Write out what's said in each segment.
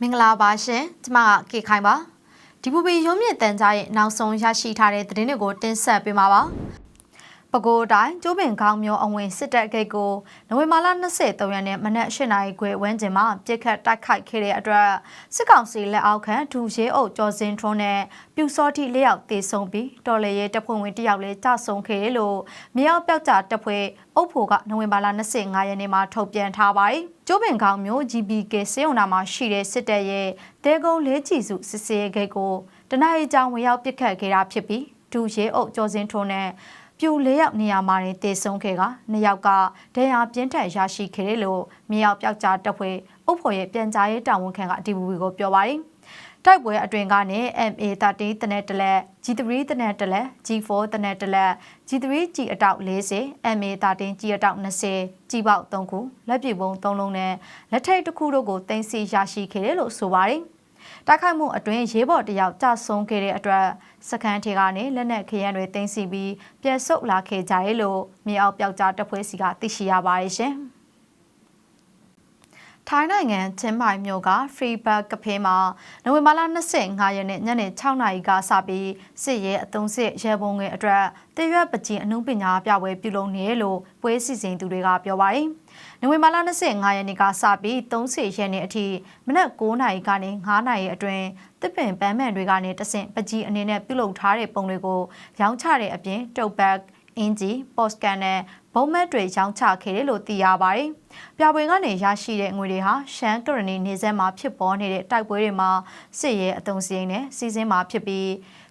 မင်္ဂလာပါရှင်ကျမကကေခိုင်ပါဒီပူပီရုံးမြင့်တန်ကြားရဲ့နောက်ဆုံးရရှိထားတဲ့သတင်းတွေကိုတင်ဆက်ပေးမှာပါ ပဲခူးတိုင်းကျိုးပင်ခေါင်းမျိုးအဝင်စစ်တပ်ဂိတ်ကိုနိုဝင်ဘာလ23ရက်နေ့မနက်8နာရီခွဲဝန်းကျင်မှာပြစ်ခတ်တိုက်ခိုက်ခဲ့တဲ့အတွက်စစ်ကောင်စီလက်အောက်ခံဒူရဲအုပ်ကျော်စင်ထွန်းနဲ့ပြူစောတိလက်ယောက်တေဆုံးပြီးတော်လေရဲတပ်ဖွဲ့ဝင်တစ်ယောက်လည်းကြဆုံးခဲ့တယ်လို့မြောက်ပြောက်ကြတပ်ဖွဲ့အုပ်ဖို့ကနိုဝင်ဘာလ25ရက်နေ့မှာထုတ်ပြန်ထားပါတယ်။ကျိုးပင်ခေါင်းမျိုး GBK စေုံနာမှာရှိတဲ့စစ်တပ်ရဲ့တဲကုန်းလေးချီစုစစ်စေးဂိတ်ကိုတနအီကြောင်ဝင်ရောက်ပစ်ခတ်ခဲ့တာဖြစ်ပြီးဒူရဲအုပ်ကျော်စင်ထွန်းနဲ့ ပြူလေးယောက်နေရာမှာတင်တေဆုံးခဲ့ကနှစ်ယောက်ကဒဏ်ရာပြင်းထန်ရရှိခဲ့တယ်လို့မြောက်ပြောက်ကြားတပ်ဖွဲ့အုပ်ဖို့ရဲ့ပြန်ကြားရေးတာဝန်ခံကအတီဘူဘီကိုပြောပါတယ်။တိုက်ပွဲအတွင်ကနေ MA13 တနက်တလက် G3 တနက်တလက် G4 တနက်တလက် G3 G အတောက်40 MA13 G အတောက်20 G ပေါက်3ခုလက်ပြေပုံ3လုံးနဲ့လက်ထိတ်တစ်ခုတို့ကိုတင်စီရရှိခဲ့တယ်လို့ဆိုပါတယ်။ တိုက်ခိုက်မှုအတွင်းရေးဘော်တယောက်ကြဆုံးခဲ့တဲ့အတွက်စခန်းထေကနေလက်နက်ခရမ်းတွေတင်စီပြီးပြဲဆုပ်လာခဲ့ကြတယ်လို့မြေအောက်ပြောက်ကြားတပ်ဖွဲ့စီကသိရှိရပါတယ်ရှင်။ထိုင်းနိုင်ငံချင်းမိုင်မြို့က Free Bag ကဖေးမှာနိုဝင်ဘာလ25ရက်နေ့ညနေ6နာရီကစပြီးစစ်ရဲအုံစစ်ရဲဘုံငယ်အတွက်တရွက်ပကြီးအမှုပညာပြပွဲပြုလုပ်နေလို့ပွဲစီစဉ်သူတွေကပြောပါတယ်။ နိုဝင်ဘာလ25ရက်နေ့ကစပြီး30ရက်နေ့အထိမနက်9နာရီကနေ9နာရီအတွင်းတစ်ပင်ပန်းမှန်တွေကနေတဆင့်ပကြီးအနေနဲ့ပြုလုပ်ထားတဲ့ပုံတွေကိုရောင်းချတဲ့အပြင်တုတ်ဘက်အင်ဂျီပေါ့စကန်နဲ့ဘုံမက်တွေရောင်းချခဲ့တယ်လို့သိရပါတယ်။ပြပွဲကနေရရှိတဲ့ငွေတွေဟာရှမ်းကရဏီနေဆက်မှာဖြစ်ပေါ်နေတဲ့တိုက်ပွဲတွေမှာစစ်ရဲအုံစည်းနဲ့စီစဉ်မှာဖြစ်ပြီး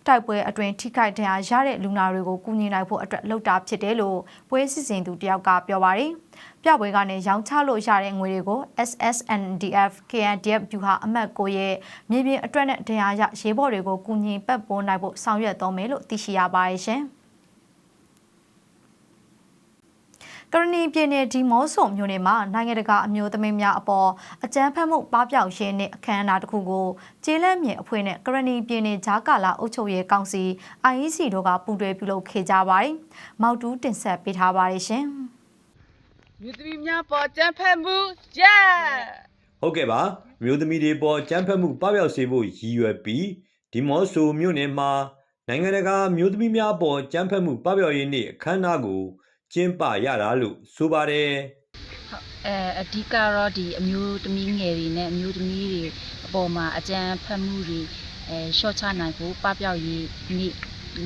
တိုက်ပွဲအတွင်းထိခိုက်ဒဏ်ရာရတဲ့လူနာတွေကိုကူညီနိုင်ဖို့အတွက်လုပ်တာဖြစ်တယ်လို့ပွဲစီစဉ်သူတယောက်ကပြောပါတယ်။ပြပွဲကနေရောင်းချလို့ရတဲ့ငွေတွေကို SSNDF KNDF ဗျူဟာအမှတ်9ရဲ့မြေပြင်အတွက်နဲ့ဒဏ်ရာရရေးဘော်တွေကိုကူညီပတ်ပိုးနိုင်ဖို့ဆောင်ရွက်တော်မယ်လို့သိရှိရပါတယ်ရှင်။ ကရဏီပြည်နယ်ဒီမော့ဆိုမြို့နယ်မှာနိုင်ငံတကာအမျိုးသမီးများအပေါ်အကြမ်းဖက်မှုပပျောက်ရေးနဲ့အခမ်းအနားတစ်ခုကိုကျေးလက်မြေအဖွဲ့နဲ့ကရဏီပြည်နယ်ဂျာကာလာအုပ်ချုပ်ရေးကောင်စီ IEC တို့ကပူးတွဲပြုလုပ်ခဲ့ကြပါတယ်။မောက်တူးတင်ဆက်ပေးထားပါတယ်ရှင်။မြို့သမီးများပေါ်ကြမ်းဖက်မှုကြက်ဟုတ်ကဲ့ပါမြို့သမီးတွေပေါ်ကြမ်းဖက်မှုပပျောက်စေဖို့ရည်ရွယ်ပြီးဒီမော့ဆိုမြို့နယ်မှာနိုင်ငံတကာမြို့သမီးများပေါ်ကြမ်းဖက်မှုပပျောက်ရေးနေ့အခမ်းအနားကို ကျင်းပရတာလို့ဆိုပါတယ်အဲအဓိကတော့ဒီအမျိုးသမီးငယ်တွေနဲ့အမျိုးသမီးတွေအပေါ်မှာအကြမ်းဖက်မှုတွေအဲရှော့ချနိုင်ဖို့ပပျောက်ရေးနေ့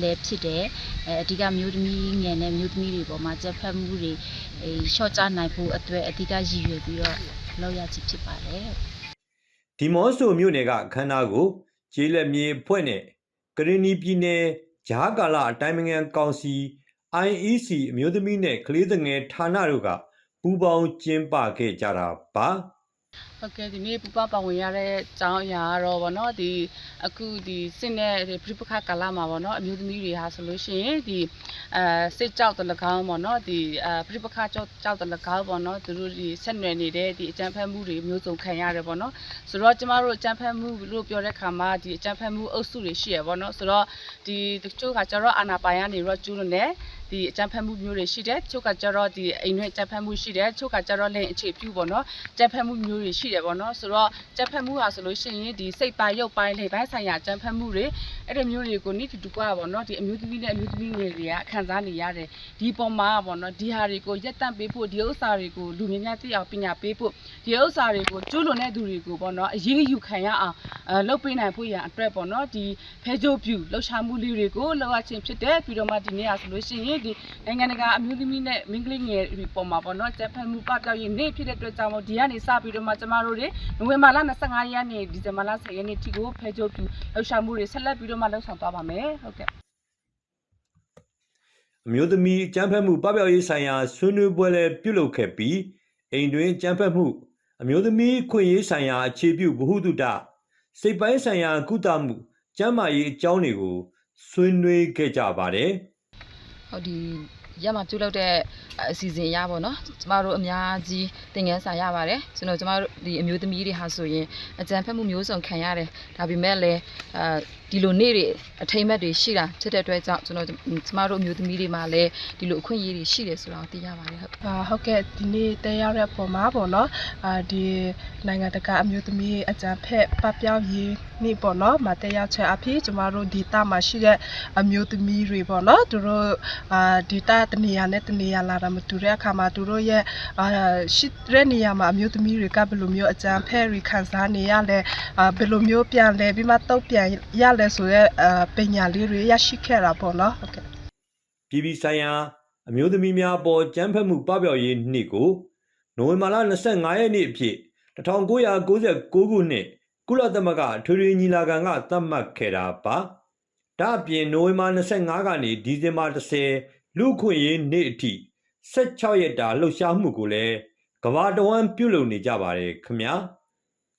လည်းဖြစ်တယ်အဲအဓိကမျိုးသမီးငယ်နဲ့မျိုးသမီးတွေပေါ်မှာကြက်ဖက်မှုတွေအဲရှော့ချနိုင်ဖို့အတွက်အဓိကရည်ရွယ်ပြီးတော့လောက်ရခြင်းဖြစ်ပါတယ်ဒီမော့ဆိုမြို့နယ်ကအခမ်းအနားကိုကျေးလက်မြေအဖွဲ့နဲ့ကရင်နီပြည်နယ်ဂျားကာလာအတိုင်းအငံကောင်စီ IEC အမျိုးသမီးနဲ့ကလေးငယ်ဌာနတို့ကပူးပေါင်းကျင်းပခဲ့ကြတာပါ ဟုတ်ကဲ့ဒီနေ့ပူပပါဝင်ရတဲ့အကြောင်းအရာကတော့ဗောနော်ဒီအခုဒီစစ်နဲ့ဒီပြပခကာလမှာဗောနော်အမျိုးသမီးတွေဟာဆိုလို့ရှိရင်ဒီအဲစစ်ကြောက်တလကောင်းဗောနော်ဒီအဲပြပခကြောက်ကြောက်တလကောင်းဗောနော်သူတို့ဒီဆက်နွယ်နေတဲ့ဒီအကြမ်းဖက်မှုတွေမျိုးစုံခံရတယ်ဗောနော်ဆိုတော့ကျမတို့အကြမ်းဖက်မှုလို့ပြောတဲ့ခါမှာဒီအကြမ်းဖက်မှုအုပ်စုတွေရှိရဗောနော်ဆိုတော့ဒီတချို့ကကျတော့အာနာပိုင်ကနေတော့ကျူးလွန်တယ်ဒီအကြမ်းဖက်မှုမျိုးတွေရှိတယ်ချို့ကကျတော့ဒီအိမ်ရွက်အကြမ်းဖက်မှုရှိတယ်ချို့ကကျတော့လည်းအခြေပြုပေါ့နော်အကြမ်းဖက်မှုမျိုးတွေရှိတယ်ပေါ့နော်ဆိုတော့အကြမ်းဖက်မှုဟာဆိုလို့ရှိရင်ဒီစိတ်ပိုင်းရုပ်ပိုင်းလေပိုင်းဆိုင်ရာအကြမ်းဖက်မှုတွေအဲ့ဒီမျိုးတွေကိုနိတူတူကပေါ့နော်ဒီအမျိုးသမီးနဲ့အမျိုးသမီးငယ်တွေကခံစားနေရတယ်ဒီပုံမှာပေါ့နော်ဒီဟာတွေကိုရက်တန့်ပေးဖို့ဒီဥစ္စာတွေကိုလူများများသိအောင်ပညာပေးဖို့ဒီဥစ္စာတွေကိုကျူးလွန်တဲ့သူတွေကိုပေါ့နော်အရေးယူခံရအောင်အဲလုပ်ပေးနိုင်ဖို့ရန်အတွက်ပေါ့နော်ဒီဖဲကြိုးပြူလှုပ်ရှားမှုလေးတွေကိုလှုပ်ရခြင်းဖြစ်တယ်ပြီးတော့မှဒီနေ့ဟာဆိုလို့ရှိရင်ဒီနိုင်ငံတကာအမျိုးသမီးနဲ့မိန်းကလေးငယ်တွေပေါ်မှာပေါ့နော်စက်ဖက်မှုပပျောက်ရေးနေ့ဖြစ်တဲ့အတွက်ကြောင့်မို့ဒီကနေစပြီးတော့မှကျမတို့တွေနိုဝင်ဘာလ25ရက်နေ့ဒီဇင်ဘာလ10ရက်နေ့ထိကိုဖဲကြိုးပြူလှုပ်ရှားမှုတွေဆက်လက်ပြီးတော့မှလှုပ်ဆောင်သွားပါမယ်ဟုတ်ကဲ့အမျိုးသမီးကြမ်းဖက်မှုပပျောက်ရေးဆိုင်ရာဆွေးနွေးပွဲလည်းပြုလုပ်ခဲ့ပြီးအိမ်တွင်ကြမ်းဖက်မှုအမျိုးသမီးခွင့်ရေးဆိုင်ရာအခြေပြုဗဟုသုတစိတ်ပိုင်းဆိုင်ရာကုသမှုကျန်းမာရေးအကြောင်းတွေကိုဆွေးနွေးခဲ့ကြပါတယ်ဟုတ်ဒီ ရက်မှာပြုလုပ်တဲ့အစီအစဉ်အရပါတော့ကျမတို့အများကြီးသင်ခန်းစာရပါတယ်ကျွန်တော်ကျမတို့ဒီအမျိုးသမီးတွေဟာဆိုရင်အကြံဖက်မှုမျိုးစုံခံရတယ်ဒါပေမဲ့လည်းအဲဒီလိုနေ့တွေအထိမ့်မဲ့တွေရှိတာဖြစ်တဲ့အတွက်ကြောင့်ကျွန်တော်ကျမတို့အမျိုးသမီးတွေမှာလည်းဒီလိုအခွင့်အရေးတွေရှိတယ်ဆိုတာကိုသိရပါတယ်ဟုတ်အာဟုတ်ကဲ့ဒီနေ့တဲရောက်တဲ့ပုံမှာပေါ့နော်အာဒီနိုင်ငံတကာအမျိုးသမီးအကြံဖက်ပပျောက်ရေးနေ့ပေါ့နော်မတဲရောက်ချက်အဖြစ်ကျမတို့ဒီတာမှာရှိတဲ့အမျိုးသမီးတွေပေါ့နော်သူတို့အာဒီတာတနေရာနဲ့တနေရာလာတာမတူတဲ့အခါမှာသူတို့ရဲ့အာရှိတဲ့နေရာမှာအမျိုးသမီးတွေကဘယ်လိုမျိုးအကြံဖက်တွေခံစားနေရလဲအာဘယ်လိုမျိုးပြန်လဲပြီးမှတုတ်ပြန်ရလဲဆိုရဲအာပညာလေးတွေရရှိခဲ့တာပေါ့နော်ဟုတ်ကဲ့ပြည်ပြည်ဆိုင်ရာအမျိုးသမီးများအပေါ်ကြမ်းဖက်မှုပပျောက်ရေးနေ့ကိုနိုဝင်ဘာလ25ရက်နေ့အဖြစ်1996ခုနှစ်ကုလသမဂ္ဂအထွေထွေညီလာခံကသတ်မှတ်ခဲ့တာပါဒါအပြင်နိုဝင်ဘာ25ကနေဒီဇင်ဘာ10လူ့အခွင့်ရေးနေ့အထိ16ရက်တာလှုပ်ရှားမှုကိုလည်းကမ္ဘာတဝန်းပြုလုပ်နေကြပါတယ်ခင်ဗျာ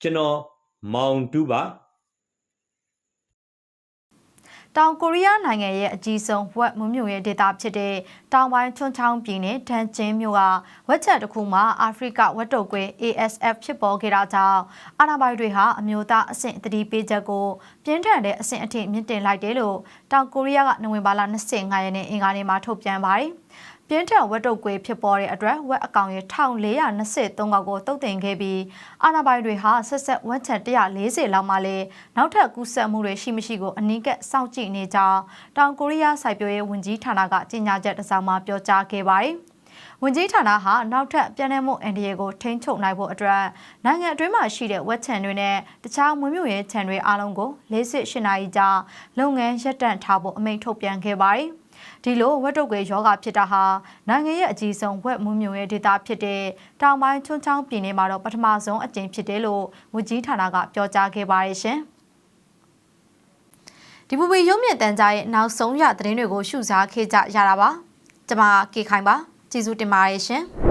ကျွန်တော်မောင်တူပါ တောင်ကိုရီးယားနိုင်ငံရဲ့အကြီးဆုံးဝက်မွမျိုးရဲ့ဒေသဖြစ်တဲ့တောင်ပိုင်းချွန်းချောင်းပြည်နယ်ဒန်ကျင်းမြို့ကဝက်ချက်တစ်ခုမှာအာဖရိကဝက်တုတ်ကွေး ASF ဖြစ်ပေါ်ခဲ့တာကြောင့်အာဏာပိုင်တွေဟာအမျိုးသားအဆင့်တတိပေးချက်ကိုပြင်းထန်တဲ့အဆင့်အထိမြင့်တင်လိုက်တယ်လို့တောင်ကိုရီးယားကနိုဝင်ဘာလ25ရက်နေ့အင်္ဂါနေ့မှာထုတ်ပြန်ပါတယ်။ ပြင်းထန်ဝက်တုတ်ကွေးဖြစ်ပေါ်တဲ့အတွက်ဝက်အကောင်ရေ1423កောက်ကိုတုတ်တင်ခဲ့ပြီးအာဏာပိုင်တွေဟာဆက်ဆက်ဝက်ချက်140လောက်မှလည်းနောက်ထပ်ကူးစက်မှုတွေရှိမရှိကိုအနည်းကစောင့်ကြည့်နေကြောင်းတောင်ကိုရီးယားစိုက်ပျိုးရေးဝန်ကြီးဌာနကကြေညာချက်တစ်စောင်မှာပြောကြားခဲ့ပါတယ်။ဝန်ကြီးဌာနဟာနောက်ထပ်ပြည်내မှုအန်ဒီယေကိုထိန်းချုပ်နိုင်ဖို့အတွက်နိုင်ငံအတွင်းမှာရှိတဲ့ဝက်ချန်တွေနဲ့တခြားမွေးမြူရေးချန်တွေအားလုံးကို၄၈နာရီကြာလုပ်ငန်းရပ်တန့်ထားဖို့အမိန့်ထုတ်ပြန်ခဲ့ပါတယ်။ ဒီလိုဝက်တုတ်ကွေယောဂဖြစ်တာဟာနိုင်ငံရဲ့အကြီးဆုံးဝက်မွေးမြူရေးဒေသဖြစ်တဲ့တောင်ပိုင်းချွန်းချောင်းပြည်နယ်မှာတော့ပထမဆုံးအကြိမ်ဖြစ်တယ်လို့ဝန်ကြီးဌာနကပြောကြားခဲ့ပါတယ်ရှင်။ဒီပူပီရုံမြင့်တန်ကြားရဲ့နောက်ဆုံးရသတင်းတွေကိုရှုစားခဲ့ကြရတာပါ။ကျွန်မကေခိုင်ပါကျေးဇူးတင်ပါတယ်ရှင်။